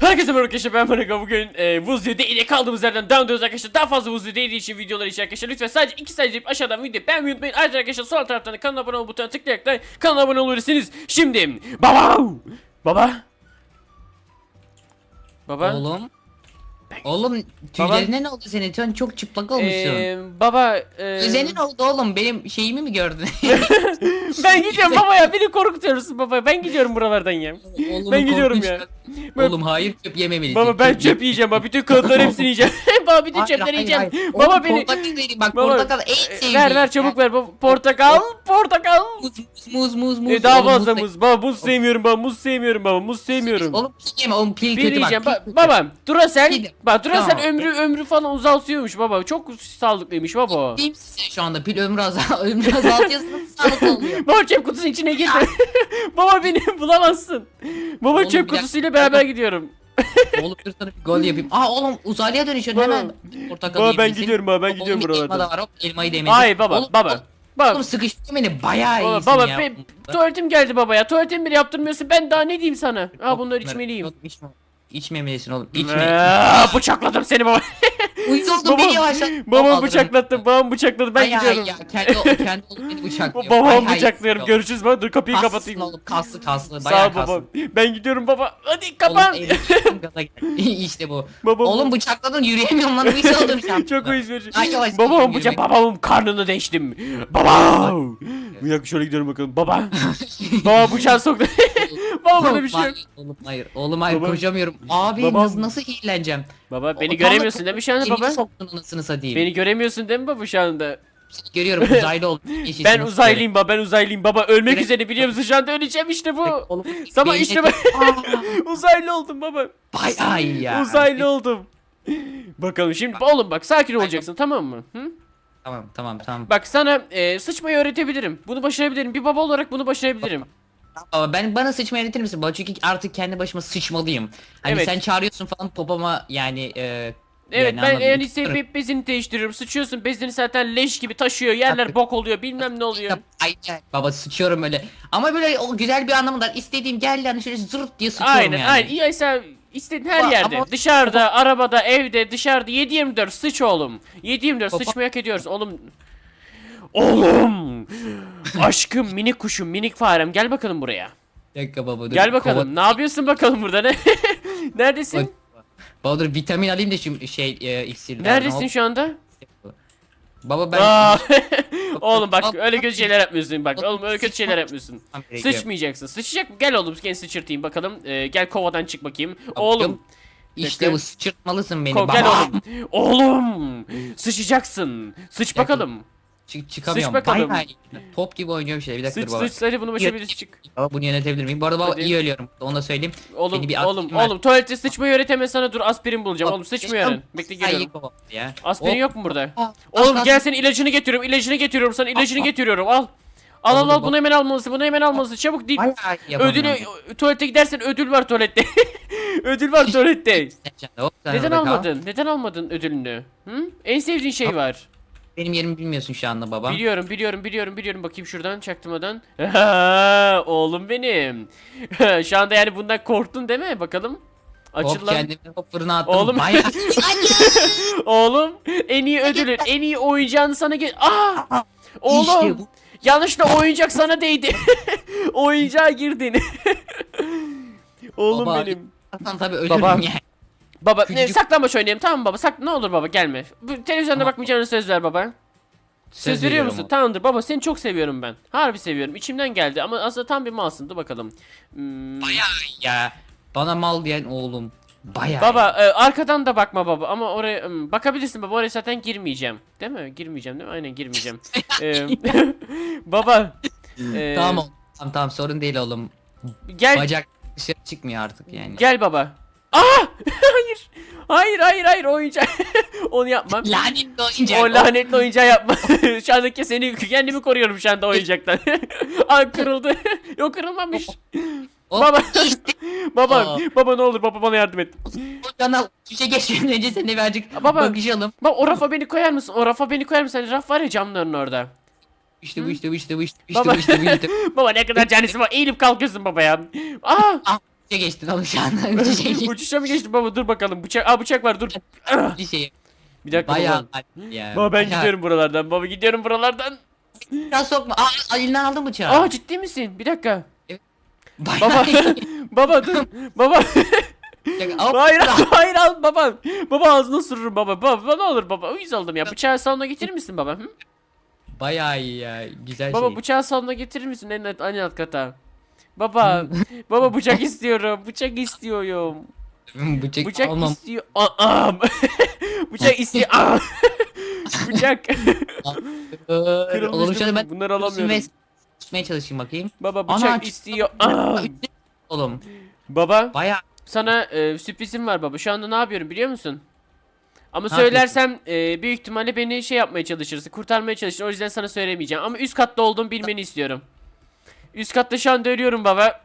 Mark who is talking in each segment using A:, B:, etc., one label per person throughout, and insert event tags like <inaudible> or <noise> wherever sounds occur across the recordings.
A: Herkese merhaba arkadaşlar ben Marika bugün e, Buz Diyu'da kaldığımız yerden devam ediyoruz arkadaşlar. Daha fazla Buz Diyu'da için videolar için arkadaşlar Lütfen sadece iki sayı deyip aşağıdan videoyu beğenmeyi unutmayın. Ayrıca arkadaşlar sol taraftan da kanala abone ol butonuna tıklayarak da kanala abone olabilirsiniz. Şimdi Baba Baba! Baba!
B: Oğlum. Oğlum tüylerine ne oldu senin? Sen çok çıplak olmuşsun.
A: e, Baba e,
B: Senin oldu oğlum. Benim şeyimi mi gördün? <laughs> <laughs>
A: Ben gidiyorum baba ya beni korkutuyorsun baba Ben gidiyorum buralardan ya
B: Oğlumu
A: Ben gidiyorum ya. Ben-
B: Oğlum hayır çöp yememelisin.
A: Baba ben çöp yiyeceğim baba bütün kağıtları hepsini yiyeceğim <laughs> Baba bütün
B: Hayır,
A: çöpleri
B: hayır,
A: yiyeceğim
B: hayır.
A: Baba
B: Oğlum,
A: beni
B: Portakal vereyim bak
A: Baba,
B: portakal en
A: e,
B: sevdiğim.
A: Ver ver çabuk ver baba. Portakal, portakal.
B: Muz muz muz muz.
A: E, daha
B: Oğlum,
A: fazla
B: da-
A: muz. Baba muz sevmiyorum baba. Muz sevmiyorum baba. Muz sevmiyorum.
B: Oğlum pil yeme oğlum pil kötü bak. pil
A: baba Duracell. Bak Duracell
B: Tamam.
A: ömrü ömrü falan uzaltıyormuş baba. Çok sağlıklıymış baba.
B: Değil misin sen şu anda? Pil ömrü azal <laughs> ömrü azaltıyorsun nasıl sağlıklı <laughs> oluyor?
A: Baba çöp kutusunun içine girdi. <laughs> baba beni bulamazsın. Baba
B: Oğlum,
A: çöp
B: bir dakika.
A: kutusuyla beraber gidiyorum.
B: oğlum dur sana bir gol yapayım. Aa oğlum uzaylıya dönüşüyorsun
A: Baba.
B: hemen. Portakal
A: Baba ben
B: yiyebilirsin.
A: gidiyorum baba ben
B: Oğlum,
A: gidiyorum
B: bir Elma da
A: buralardan.
B: var hop elmayı da yemedin.
A: Hayır baba
B: Oğlum,
A: baba. Baba.
B: Oğlum sıkıştırdın beni bayağı
A: Baba,
B: iyisin
A: baba
B: ya.
A: be- tuvaletim geldi baba ya. Tuvaletimi bile yaptırmıyorsun. Ben daha ne diyeyim sana? Ha Bunları- içmeliyim.
B: Yok, içme. İçmemelisin oğlum. İçme.
A: Bıçakladım seni baba.
B: Uyuz oldum
A: Babam-
B: beni yavaşlat.
A: Babamı bıçaklattım. Babamı bıçakladı. Ben gidiyorum.
B: Ya, kendi, kendi oğlum beni bıçaklıyor. Ay,
A: bıçaklıyorum. Görüşürüz baba. Dur kapıyı
B: Kaslısın
A: kapatayım.
B: oğlum kaslı kaslı
A: Sağ
B: bayağı
A: ol baba.
B: kaslı.
A: Ben gidiyorum baba. Hadi kapan.
B: Oğlum, elim- gaza gel. <laughs> işte bu.
A: Babam
B: Oğlum bıçakladın yürüyemiyorum lan uyuz oldum an.
A: çok uyuz verici.
B: Ay, yavaş yürümek.
A: bıçak babamın karnını deştim. Baba. Bir dakika şöyle gidiyorum bakalım. Baba. baba bıçağı soktu. <laughs> baba böyle bir şey yok.
B: Hayır, Oğlum hayır. Oğlum hayır
A: Baba-
B: koşamıyorum. Abi
A: Babam-
B: nasıl, nasıl iyileneceğim?
A: Baba beni
B: O-
A: göremiyorsun değil mi şu anda baba?
B: soktun anasını satayım.
A: Beni göremiyorsun değil mi baba şu anda?
B: Görüyorum <laughs> uzaylı oldum.
A: Ben uzaylıyım baba ben uzaylıyım baba ölmek
B: Direkt-
A: üzere biliyor musun şu anda öleceğim işte bu.
B: böyle? Oğlum, beyni-
A: işte ben
B: Aa, <laughs>
A: uzaylı oldum baba.
B: Bayağı iyi ya.
A: Uzaylı oldum. Bakalım şimdi oğlum bak sakin olacaksın tamam mı? Hı?
B: Tamam tamam tamam.
A: Bak sana e, sıçmayı öğretebilirim. Bunu başarabilirim. Bir baba olarak bunu başarabilirim.
B: Baba ben bana sıçmayı öğretir misin? Baba çünkü artık kendi başıma sıçmalıyım. Hani
A: Evet.
B: sen çağırıyorsun falan popoma yani e,
A: Evet
B: yani
A: ben
B: anladın
A: yani
B: mı?
A: sevip bezini değiştiriyorum. Sıçıyorsun bezini zaten leş gibi taşıyor. Yerler bok oluyor bilmem ne oluyor.
B: Ay, ay, baba sıçıyorum öyle. Ama böyle o güzel bir anlamı var. İstediğim geldi hani şöyle zırt diye sıçıyorum
A: Aynen
B: yani.
A: aynen. İyi sen istediğin her
B: Ama-
A: yerde.
B: ama-
A: Dışarıda, arabada, evde, dışarıda 7-24 sıç oğlum. 7-24
B: Baba-
A: sıçmayı hak ediyoruz oğlum. Oğlum. Aşkım minik kuşum minik farem gel bakalım buraya.
B: Bir dakika baba dur.
A: Gel bakalım.
B: Kova-
A: Ne yapıyorsun bakalım burada ne? <laughs> Neredesin?
B: Baba dur vitamin alayım da şu şey e, iksirden.
A: Neredesin şu anda?
B: Baba ben
A: Aa, <laughs> <laughs> oğlum bak öyle kötü şeyler yapmıyorsun bak. Oğlum öyle kötü şeyler yapmıyorsun. Sıçmayacaksın. Sıçacak mı? Gel oğlum seni sıçırtayım bakalım. Ee, gel kovadan çık bakayım. Oğlum.
B: İşte bu sıçırtmalısın beni
A: Ko-
B: baba.
A: gel oğlum. Oğlum. Sıçacaksın. Sıç bakalım.
B: Çık çıkamıyorum.
A: Sıç bakalım.
B: İyi. Top gibi oynuyorum şey bir dakika
A: Sıç
B: dur baba.
A: sıç hadi bunu başarabiliriz çık.
B: Baba bunu yönetebilir miyim? Bu arada baba
A: Hadi.
B: iyi ölüyorum. Onu da söyleyeyim.
A: Oğlum
B: Beni bir
A: oğlum
B: atayım ver.
A: oğlum tuvalette sıçmayı öğretemez sana dur aspirin bulacağım. Oğlum sıçmayı
B: Tamam.
A: öğren. Bekle
B: Ay,
A: geliyorum.
B: iyi baba ya.
A: Aspirin
B: Hop.
A: yok mu burada?
B: Aa,
A: Oğlum
B: az
A: gel senin ilacını getiriyorum. ilacını getiriyorum sana. ilacını getiriyorum. Al. Al al
B: Oğlum,
A: al
B: bak-
A: bunu hemen almalısın. Bunu hemen almalısın. Çabuk değil.
B: Bayağı iyi
A: Ödülü tuvalete gidersen ödül var tuvalette. <laughs> ödül var tuvalette.
B: Sen de hop, sen
A: Neden
B: orada kal.
A: almadın? Neden almadın ödülünü? Hı? En sevdiğin şey var.
B: Benim yerimi bilmiyorsun şu anda baba.
A: Biliyorum, biliyorum, biliyorum, biliyorum. Bakayım şuradan çaktırmadan. <laughs> Oğlum benim. <laughs> Şu anda yani bundan korktun değil mi? Bakalım. Açıl
B: Hop
A: lan.
B: kendimi hop fırına attım.
A: Oğlum.
B: Bayağı <laughs>
A: Oğlum, en iyi ödülün, en iyi oyuncağını sana ge... Aa! Oğlum,
B: İşte bu.
A: yanlışla oyuncak sana değdi. Oyuncağa girdin. Oğlum
B: Baba,
A: benim.
B: Hasan tabii ölürüm
A: Baba.
B: yani.
A: Baba,
B: Küçücük-
A: ne, saklambaç oynayalım tamam mı baba? Sak ne olur baba gelme. Bu televizyonda bakmayacağına söz ver baba. Söz, veriyor
B: veriyorum
A: musun? Tamamdır baba seni çok seviyorum ben. Harbi seviyorum. İçimden geldi ama aslında tam bir malsın. Dur bakalım. Hmm,
B: Bayağı ya. Bana mal diyen oğlum. Bayağı
A: Baba e, arkadan da bakma baba ama oraya hmm, bakabilirsin baba oraya zaten girmeyeceğim. Değil mi? Girmeyeceğim değil mi? Aynen girmeyeceğim. <laughs> E, <laughs> baba. e,
B: Tamam oğlum. Tamam tamam sorun değil oğlum.
A: Gel
B: Bacak dışarı çıkmıyor artık yani.
A: gel baba. Aa! <laughs> hayır. Hayır hayır hayır oyuncak. <laughs> Onu yapmam.
B: Lanetli oyuncak.
A: O lanetli oyuncağı yapma. <laughs> şu andaki seni kendimi koruyorum şu anda oyuncaktan. Aa kırıldı. Yok kırılmamış. Baba. Baba, baba ne olur baba bana yardım et.
B: kanal şişe geçmeden önce seninle birazcık
A: Baba.
B: bakışalım.
A: Bak o rafa beni koyar mısın? O rafa beni koyar mısın? Hani raf var ya camların orada.
B: İşte bu işte bu işte bu işte bu işte bu işte bu işte
A: baba ne kadar canlısı var. Eğilip kalkıyorsun baba ya. Aa!
B: Uçuşa geçtin oğlum şu anda. <laughs> Uçuşa geçtin.
A: Uçuşa mı geçti baba dur bakalım. Bıçak, aa bıçak var dur. <laughs>
B: Bir şey.
A: Bir dakika
B: Bayağı
A: baba.
B: ya.
A: Baba ben
B: bayağı-
A: gidiyorum buralardan. Baba gidiyorum buralardan.
B: Biraz sokma. Aa elinden aldın bıçağı.
A: Aa ciddi misin? Bir dakika.
B: Bayağı
A: Baba. <laughs> baba dur. Baba.
B: Hop.
A: hayır hayır al baba. Baba ağzına sürürüm baba. Baba ne olur baba. Uyuz oldum ya. Bıçağı salona getirir misin baba? Hı?
B: Bayağı iyi ya. Güzel
A: Baba
B: şey.
A: bıçağı salona getirir misin en alt, en alt kata? Baba. baba bıçak istiyorum. Bıçak istiyorum.
B: Bıçak,
A: Bıçak
B: almam.
A: istiyor. Aa, <laughs> bıçak istiyor. <laughs> Aa. <laughs> bıçak.
B: Olur
A: Kırılmıştı.
B: şöyle ben
A: Bunları alamıyorum.
B: Tutmaya çalışayım bakayım.
A: Baba
B: Ana,
A: bıçak
B: çık-
A: istiyor. Aa.
B: Oğlum
A: Baba
B: bayağı
A: sana e, sürprizim var baba. Şu anda ne yapıyorum biliyor musun? Ama
B: Ne
A: söylersem e, büyük ihtimalle beni şey yapmaya çalışırsın. Kurtarmaya çalışırsın. O yüzden sana söylemeyeceğim. Ama üst katta olduğumu bilmeni istiyorum. Üst katta şu anda ölüyorum baba.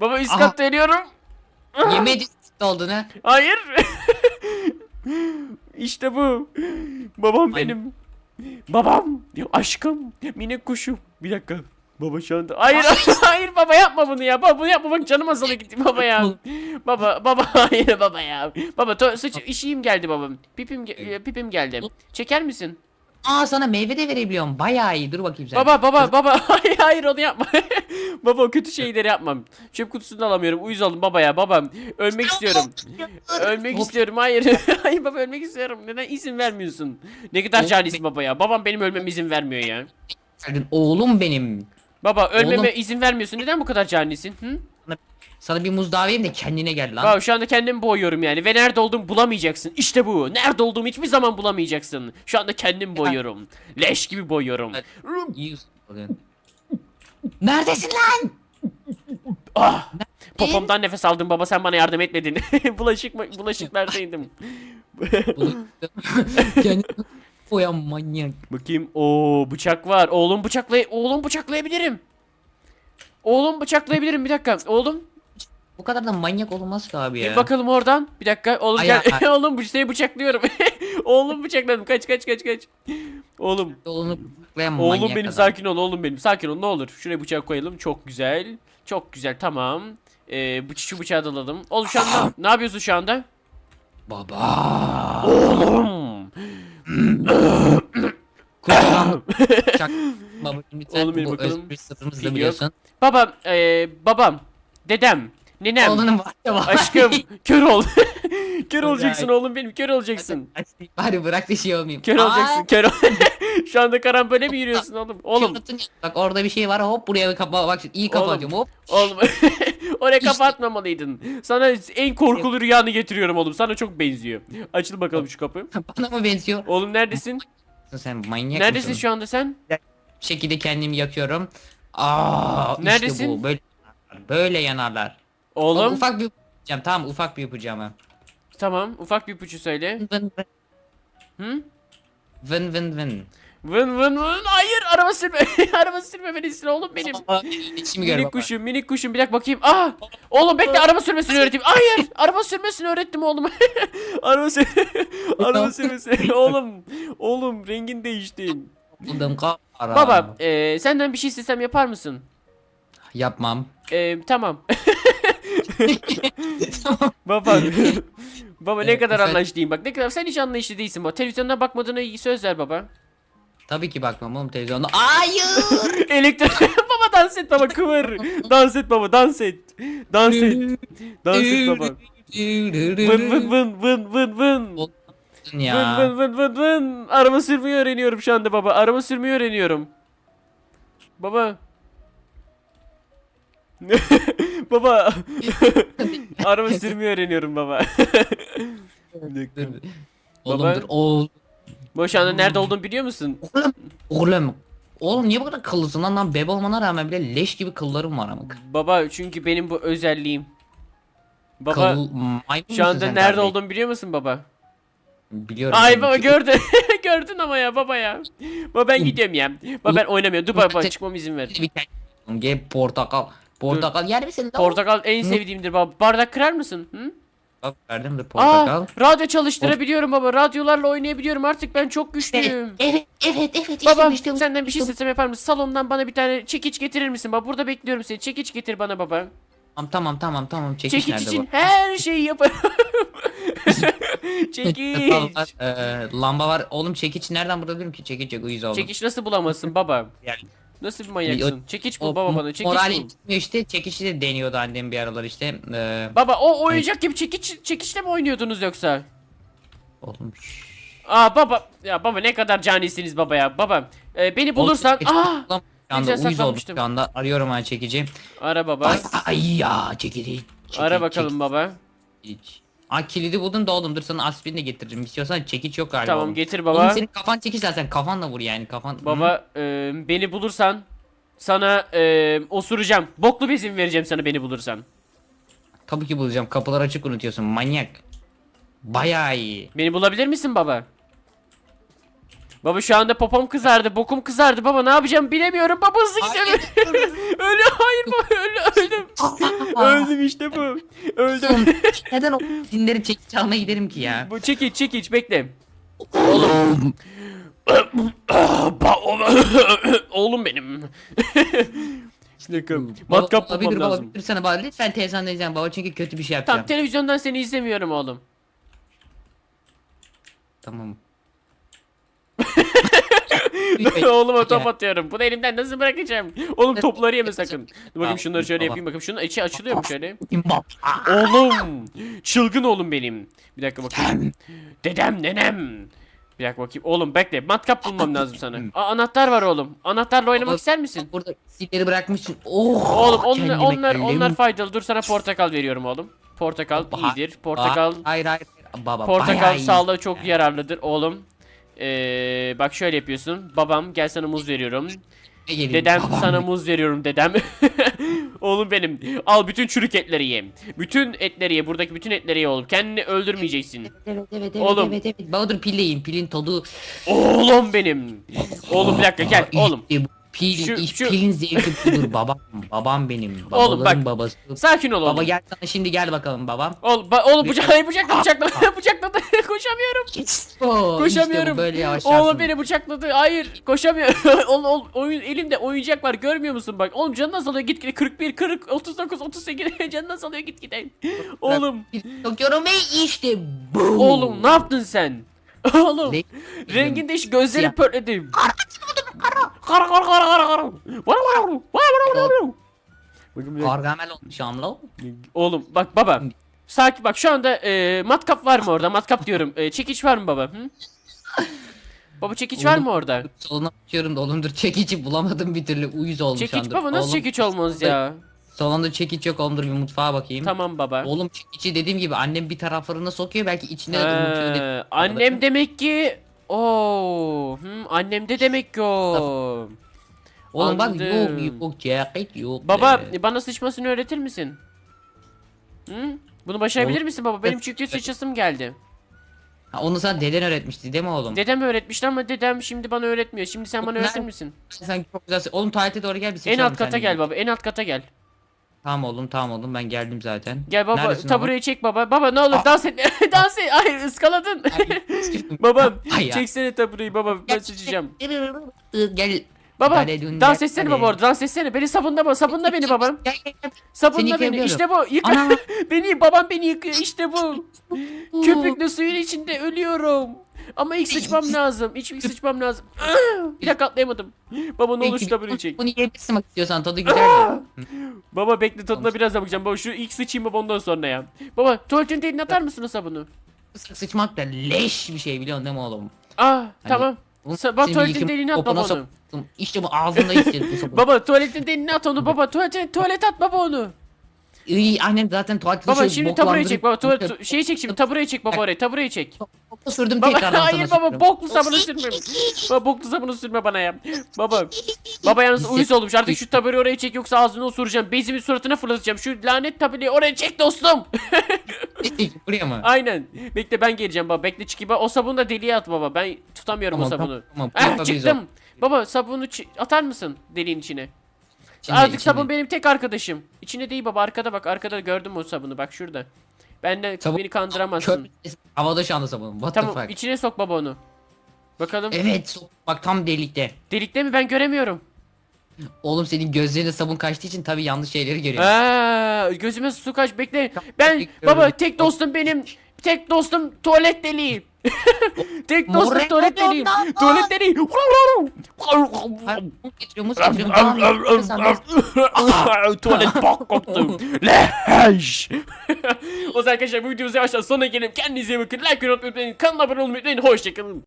A: Baba üst
B: Aha.
A: katta ölüyorum.
B: yemeğe <laughs> olduğunu.
A: Hayır. <laughs> işte bu. Babam
B: Ay-
A: benim. Babam. Aşkım. Minik kuşum. Bir dakika. Baba şu anda. Hayır <laughs> hayır baba yapma bunu ya. Baba bunu yapma bak canım azaldı gitti baba ya. baba baba hayır baba ya. Baba to- sıç işim geldi babam. Pipim ge- pipim geldi. Çeker misin?
B: Aa sana meyve de verebiliyorum. Bayağı iyi. Dur bakayım sen.
A: Baba baba baba <laughs> hayır hayır onu yapma. <laughs> baba o kötü şeyleri yapmam. Çöp kutusunu da alamıyorum. Uyuz oldum baba ya babam. Ölmek istiyorum. Ölmek istiyorum. Hayır. <laughs> Hayır baba ölmek istiyorum. Neden izin vermiyorsun? Ne kadar canisin baba ya. Babam benim ölmeme izin vermiyor ya.
B: Oğlum benim.
A: Baba ölmeme
B: Oğlum.
A: izin vermiyorsun. Neden bu kadar canisin? Hı?
B: Sana bir muz daha vereyim de kendine gel lan.
A: Baba şu anda kendimi boyuyorum yani ve nerede olduğumu bulamayacaksın. İşte bu. Nerede olduğumu hiçbir zaman bulamayacaksın. Şu anda kendimi boyuyorum. Leş gibi boyuyorum.
B: Neredesin lan?
A: Ah! Popomdan nefes aldım baba sen bana yardım etmedin. <laughs> Bulaşık? Bulaşıklardaydım.
B: Kendini <laughs> Oya manyak.
A: Bakayım. Oo bıçak var. Oğlum bıçaklay oğlum bıçaklayabilirim. Oğlum bıçaklayabilirim bir dakika. Oğlum
B: Bu kadar da manyak olmaz ki abi ya.
A: bir bakalım oradan. Bir dakika. Oğlum
B: Ay,
A: gel.
B: ay. <laughs>
A: oğlum bu seni bıçaklıyorum. <laughs> oğlum bıçakladım. Kaç kaç kaç kaç. Oğlum.
B: Oğlum,
A: Oğlum benim
B: adam.
A: sakin ol oğlum benim. Sakin ol ne olur. Şuraya bıçak koyalım. Çok güzel. Çok güzel tamam. Ee, şu bıçağı da alalım. Oğlum şu anda ne yapıyorsun şu anda?
B: Baba.
A: Oğlum. <laughs>
B: Lütfen
A: Oğlum bakalım.
B: özgür sırrımızı da
A: Pil yok.
B: biliyorsun.
A: Babam, ee, babam, dedem, ninem,
B: Oğlunun var ya var.
A: aşkım, kör ol. <laughs> kör olacaksın oğlum benim, kör olacaksın.
B: Bari bırak da şey olmayayım.
A: Kör
B: Aa,
A: olacaksın, kör ol. <laughs> Şu anda karambole mi yürüyorsun oğlum? Oğlum,
B: Bak orada bir şey var hop buraya bir kapa bak iyi
A: Oğlum.
B: kapatıyorum hop.
A: oğlum. Oraya
B: İşte-
A: kapatmamalıydın. Sana en korkulu rüyanı getiriyorum oğlum. Sana çok benziyor. Açıl bakalım şu kapı.
B: Bana mı benziyor?
A: Oğlum neredesin?
B: Sen manyak
A: Neredesin
B: mısın?
A: şu anda sen?
B: Bir şekilde kendimi yakıyorum. Aa işte
A: Neredesin?
B: bu böyle böyle yanarlar.
A: Oğlum,
B: Oğlum. Ufak bir yapacağım tamam ufak bir yapacağım
A: tamam. Ufak bir ipucu söyle.
B: Vın vın
A: Hı?
B: vın vın vın.
A: Vın vın vın. Hayır, araba sürme. <laughs> araba sürmemelisin oğlum benim.
B: Aa, İçimi gör
A: Minik
B: baba.
A: kuşum, minik kuşum. Bir dakika bakayım. Ah! Oğlum bekle araba sürmesini öğreteyim. Hayır! Araba sürmesini öğrettim oğlum. <laughs> araba sür <laughs> araba sürmesini. oğlum, oğlum rengin değişti.
B: Buldum kara.
A: Baba, e, senden bir şey istesem yapar mısın?
B: Yapmam.
A: E, tamam. Baba. baba ne
B: Evet,
A: kadar
B: efendim?
A: anlayışlıyım bak. Ne kadar sen hiç anlayışlı değilsin baba. Televizyondan bakmadığına iyi söz ver baba.
B: Tabii ki bakmam oğlum televizyonda. Hayır. <laughs>
A: Elektrik. <laughs> baba dans et baba kıvır. Dans et baba dans et. Dans et. Dans et baba. Vın vın vın vın vın vın. Vın
B: ya.
A: vın vın vın vın. Araba sürmeyi öğreniyorum şu anda baba. Araba sürmeyi öğreniyorum. Baba. <laughs> baba. Araba sürmeyi öğreniyorum baba.
B: Oğlum
A: Baba.
B: dur oğlum.
A: Bu şu anda nerede olduğunu biliyor musun?
B: Oğlum. Oğlum. Oğlum niye bu kadar kıllısın lan lan bebe olmana rağmen bile leş gibi kıllarım var ama.
A: Baba çünkü benim bu özelliğim. Baba
B: Kıl, maymun
A: şu
B: musun
A: anda
B: sen
A: nerede
B: kardeşim?
A: olduğumu biliyor musun baba?
B: Biliyorum.
A: Ay baba gördün. <laughs> Gördün ama ya baba ya. Baba ben gidiyorum ya. Baba ben oynamıyorum. Dur baba çıkmam izin ver.
B: Bir tane- Gel portakal. Portakal yer misin lan?
A: Portakal en sevdiğimdir baba. Bardak kırar mısın? Hı?
B: Portakal verdim de
A: Aa,
B: portakal.
A: radyo çalıştırabiliyorum baba. Radyolarla oynayabiliyorum. Artık ben çok güçlüyüm.
B: Evet evet evet. işte
A: Baba
B: bu, işte bu,
A: senden bir şey
B: işte
A: istesem yapar mısın? Salondan bana bir tane çekiç getirir misin? Baba burada bekliyorum seni. Çekiç getir bana baba.
B: Tamam tamam tamam tamam çekiç,
A: Çekiç
B: nerede
A: için
B: bu?
A: her şeyi yaparım. <laughs> Çekiç.
B: var, eee, lamba var. Oğlum çekiç nereden bulabilirim ki? Çekiç yok uyuz oldum.
A: Çekiç nasıl bulamazsın baba?
B: Yani,
A: Nasıl bir manyaksın? Çekiç bul
B: o
A: baba bana. Çekiç
B: moral
A: bul.
B: gitmiyor işte. Çekiçi de deniyordu annem bir aralar işte. Eee
A: Baba o oyuncak gibi çekiç çekiçle mi oynuyordunuz yoksa?
B: oğlum şşş.
A: Aa baba ya baba ne kadar canisiniz baba ya. Baba e, beni bulursan
B: Oğlum, çekiç
A: aa
B: bulamam. Şu anda
A: güzel
B: uyuz oldum şu anda. Arıyorum ben çekici.
A: ara baba.
B: Ay, ay ya çekici.
A: Ara bakalım baba.
B: Çekiç. Aa kilidi buldun da oğlum dur sana aspirin de getiririm. İstiyorsan çekiç yok galiba.
A: Tamam
B: oğlum.
A: getir
B: Oğlum
A: baba.
B: senin kafan çekiç zaten kafanla vur yani kafan.
A: Baba e, beni bulursan sana e, osuracağım. Boklu bezim vereceğim sana beni bulursan.
B: Tabii ki bulacağım. Kapılar açık unutuyorsun manyak. Bayağı iyi.
A: Beni bulabilir misin baba? Baba şu anda popom kızardı, bokum kızardı baba ne yapacağım bilemiyorum baba hızlı gidelim. <laughs> Ölü hayır baba öldü <laughs> öldüm. <laughs> öldüm işte bu. Öldüm.
B: Neden o dinleri çekiç almaya giderim ki ya?
A: bu çekiç çekiç bekle.
B: Oğlum.
A: Oğlum benim. <laughs> Bir dakika. Matkap
B: baba, bir
A: bulmam
B: baba
A: lazım.
B: bir sana baba lütfen televizyonda izlen baba çünkü kötü bir şey yapacağım.
A: Tamam televizyondan seni izlemiyorum oğlum.
B: Tamam. <laughs>
A: Oğluma top atıyorum. Bunu elimden nasıl bırakacağım? Oğlum topları yeme sakın. <laughs> Dur bakayım şunları şöyle yapayım bakayım. Şunun içi açılıyor mu şöyle? Oğlum. Çılgın oğlum benim. Bir dakika bakayım. Dedem nenem. Bir dakika bakayım. Oğlum bekle. Matkap bulmam lazım sana. <laughs> Aa, anahtar var oğlum. Anahtarla oynamak
B: Baba,
A: ister misin?
B: Burada silikleri bırakmışsın. Oh.
A: Oğlum onlar onlar onlar faydalı. Dur sana portakal veriyorum oğlum. Portakal iyidir. Portakal
B: Hayır hayır. Baba
A: portakal sağlığa çok yararlıdır oğlum. Ee, bak şöyle yapıyorsun. Babam gel sana muz veriyorum. Dedem
B: Babam
A: sana muz veriyorum dedem. <laughs> oğlum benim. Al bütün çürük etleri ye. Bütün etleri ye. Buradaki bütün etleri ye oğlum. Kendini öldürmeyeceksin.
B: Evet evet evet
A: Oğlum.
B: evet evet. Baba dur pille yiyin pilin tadı.
A: Oğlum benim. Oğlum bir dakika gel oğlum.
B: İşte bu Pil,
A: Şu-
B: iş-
A: şu-
B: pilin zevki budur <laughs> babam. Babam benim.
A: Oğlum
B: Babaların
A: bak,
B: babası.
A: Sakin ol oğlum.
B: Baba gel sana şimdi gel bakalım babam.
A: Oğlum, ba- oğlum bıçak, hayır bıçakladı bıçakladı <laughs> bıçakladı <laughs> koşamıyorum.
B: Oo,
A: Koşamıyorum.
B: işte bu böyle yavaş
A: Oğlum beni bıçakladı. Hayır koşamıyorum. oğlum, oğlum oyun elimde oyuncak var görmüyor musun bak. Oğlum canı nasıl alıyor gitgide 41 40 39 38 canı nasıl alıyor gitgide. Oğlum
B: Sokuyorum ve işte bu.
A: oğlum ne yaptın sen? Oğlum
B: Ne-
A: rengin değiş gözleri
B: Siyah.
A: pörtledi. Kara kara kara kara kara.
B: Gargamel olmuş amla.
A: Oğlum bak baba. Sakin bak şu anda e, matkap var mı orada? Matkap diyorum. E, çekiç var mı baba? Hı? Baba çekiç var mı orada?
B: Salona bakıyorum da oğlum dur çekici bulamadım bir türlü uyuz oldum şu
A: Çekiç
B: anda.
A: baba nasıl
B: Oğlum,
A: çekiç olmaz ya?
B: Salonda çekiç yok oğlum dur bir mutfağa bakayım.
A: Tamam baba.
B: Oğlum çekici dediğim gibi annem bir taraflarına sokuyor belki içine de unutuyor.
A: Ee, annem demek ki Oo, hmm, annem de demek o.
B: Oğlum bak
A: Anladım.
B: yok yok ceket yok.
A: Baba
B: Ee,
A: bana sıçmasını öğretir misin? Hı? Bunu başarabilir
B: Oğlum-
A: misin baba? Benim çünkü sıçasım geldi.
B: ha, onu sana deden öğretmişti değil mi oğlum?
A: Dedem öğretmişti ama dedem şimdi bana öğretmiyor. Şimdi sen bana öğretir misin?
B: Sen çok güzel. Oğlum tuvalete doğru gel bir
A: En
B: sıçalım
A: alt kata
B: seninle.
A: gel baba. En alt kata gel.
B: Tamam oğlum tamam oğlum ben geldim zaten.
A: Gel baba
B: Neredesin
A: tabureyi çek baba. Baba ne olur dans et. <laughs> dans et. Hayır ıskaladın. <laughs> Babam
B: Ay ya.
A: çeksene tabureyi baba ben sıçacağım.
B: Gel.
A: Baba dans etsene
B: hadi.
A: baba orada dans etsene. Beni sabunla baba sabunla beni baba.
B: Gel, gel, gel.
A: Sabunla
B: Seni
A: beni. İşte bu. Yıka. <laughs>
B: Ana.
A: beni babam beni yıkıyor. İşte bu. <laughs> Köpüklü suyun içinde ölüyorum. Ama ilk sıçmam lazım. İlk ilk sıçmam lazım. <laughs> Bir dakika atlayamadım. Baba ne olur şu tabureyi çek.
B: Bunu yiyebilirsin bak istiyorsan tadı güzel de.
A: Baba bekle tadına biraz bakacağım. Baba şu ilk sıçayım baba ondan sonra ya. Baba tuvaletin elini atar mısın o sabunu?
B: Sık sıçmak da leş bir şey biliyorsun değil mi oğlum?
A: Ah tamam. Bak
B: senin
A: tuvaletin deliğine at baba onu.
B: İşte bu ağzında hissettim. <laughs>
A: Baba tuvaletin deliğine at onu baba. Tuvalet, tuvalet at baba onu.
B: İyi annem zaten tuvalet
A: Baba
B: dışı
A: şimdi
B: boklandırıp-
A: çek baba. Tuvalet, <laughs> tu- şeyi çek şimdi tabureyi çek baba oraya. Tabureyi çek.
B: Bokla sürdüm
A: Baba
B: tekrardan
A: hayır
B: sana
A: baba
B: sürdüm.
A: boklu sabunu sürme. Baba boklu sabunu sürme bana ya. Baba. Baba yalnız uyuz olmuş. Artık şu tabureyi oraya çek yoksa ağzını osuracağım. Bezimi suratına fırlatacağım. Şu lanet tabureyi oraya çek dostum.
B: Buraya mı?
A: Aynen. Bekle ben geleceğim baba. Bekle çıkayım. Baba, O sabunu da deliğe at baba. Ben tutamıyorum
B: Tamam,
A: o sabunu.
B: tamam, tamam.
A: Ah, <laughs> çıktım. Baba sabunu atar mısın deliğin içine?
B: Şimdi
A: Artık
B: içinde-
A: sabun benim tek arkadaşım. İçine değil baba arkada bak arkada gördüm o sabunu bak şurada. Ben de
B: Sabun-
A: beni kandıramazsın.
B: Kör havada şu anda sabun. What
A: Tamam
B: the fuck?
A: içine sok baba onu. Bakalım.
B: Evet sok- bak tam delikte.
A: Delikte mi ben göremiyorum.
B: Oğlum senin gözlerine sabun kaçtığı için tabii yanlış şeyleri görüyorsun.
A: Aa, gözüme su kaç bekle. Ben baba tek dostum benim. Tek dostum tuvalet deliği. <laughs> tek dostum
B: Moreno
A: tuvalet
B: ondan
A: Tuvalet
B: ben- <laughs>
A: Tuvalet bok koktu. <laughs> Leş. o zaman arkadaşlar bu videomuz yavaştan sonuna gelelim. Kendinize iyi bakın. Like, yorum, unutmayın. Kanala abone olmayı unutmayın. Hoşçakalın.